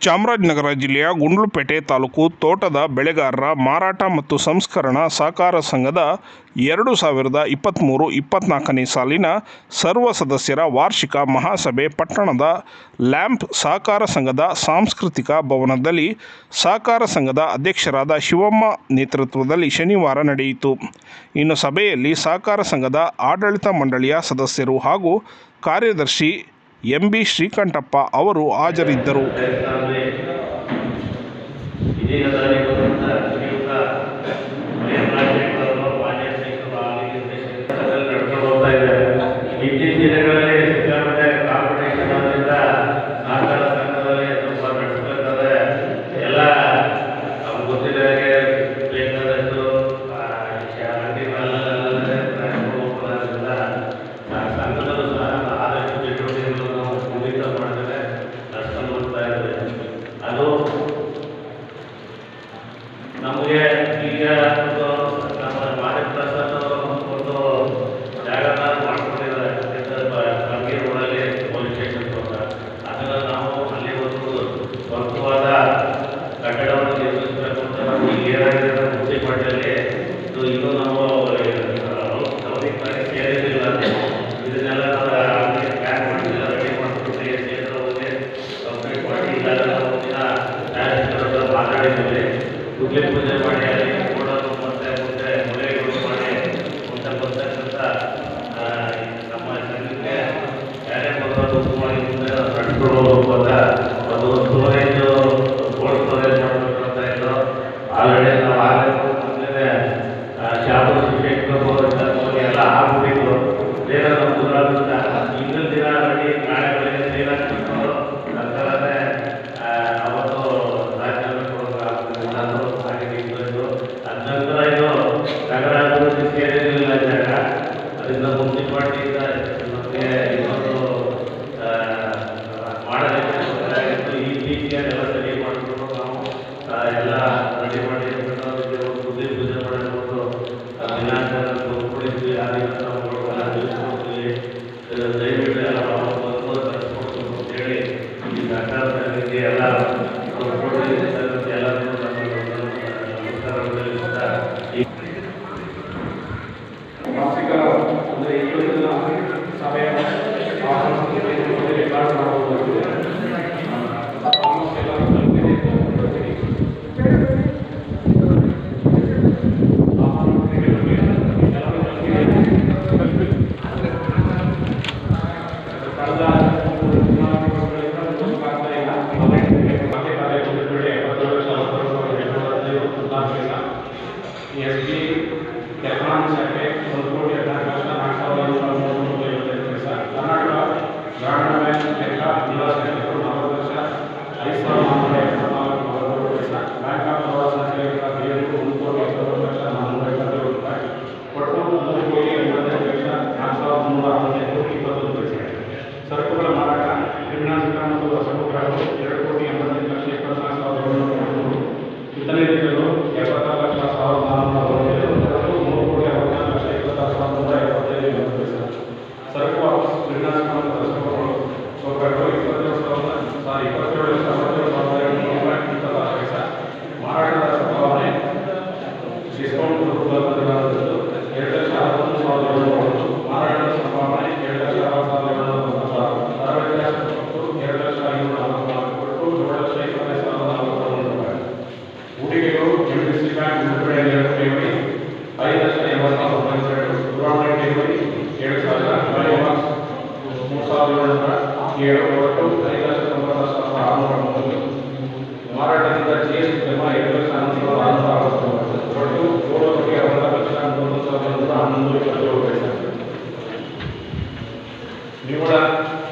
ಚಾಮರಾಜನಗರ ಜಿಲ್ಲೆಯ ಗುಂಡ್ಲುಪೇಟೆ ತಾಲೂಕು ತೋಟದ ಬೆಳೆಗಾರರ ಮಾರಾಟ ಮತ್ತು ಸಂಸ್ಕರಣಾ ಸಹಕಾರ ಸಂಘದ ಎರಡು ಸಾವಿರದ ಇಪ್ಪತ್ತ್ಮೂರು ಇಪ್ಪತ್ತ್ನಾಲ್ಕನೇ ಸಾಲಿನ ಸರ್ವ ಸದಸ್ಯರ ವಾರ್ಷಿಕ ಮಹಾಸಭೆ ಪಟ್ಟಣದ ಲ್ಯಾಂಪ್ ಸಹಕಾರ ಸಂಘದ ಸಾಂಸ್ಕೃತಿಕ ಭವನದಲ್ಲಿ ಸಹಕಾರ ಸಂಘದ ಅಧ್ಯಕ್ಷರಾದ ಶಿವಮ್ಮ ನೇತೃತ್ವದಲ್ಲಿ ಶನಿವಾರ ನಡೆಯಿತು. ಇನ್ನು ಸಭೆಯಲ್ಲಿ ಸಹಕಾರ ಸಂಘದ ಆಡಳಿತ ಮಂಡಳಿಯ ಸದಸ್ಯರು ಹಾಗೂ ಕಾರ್ಯದರ್ಶಿ ಎಂಬಿ ಶ್ರೀಕಂಠಪ್ಪ ಅವರು ಹಾಜರಿದ್ದರು. la mujer Аллилуйя. Obrigado.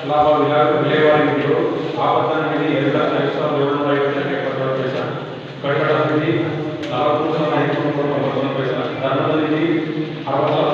లాభాలు విలేవారింట్లో ఆపత్త అనేది ఏడు లక్షల ఐదు సార్లు ఏడు వందల ఐదు లక్షల ఎక్కడ అరవై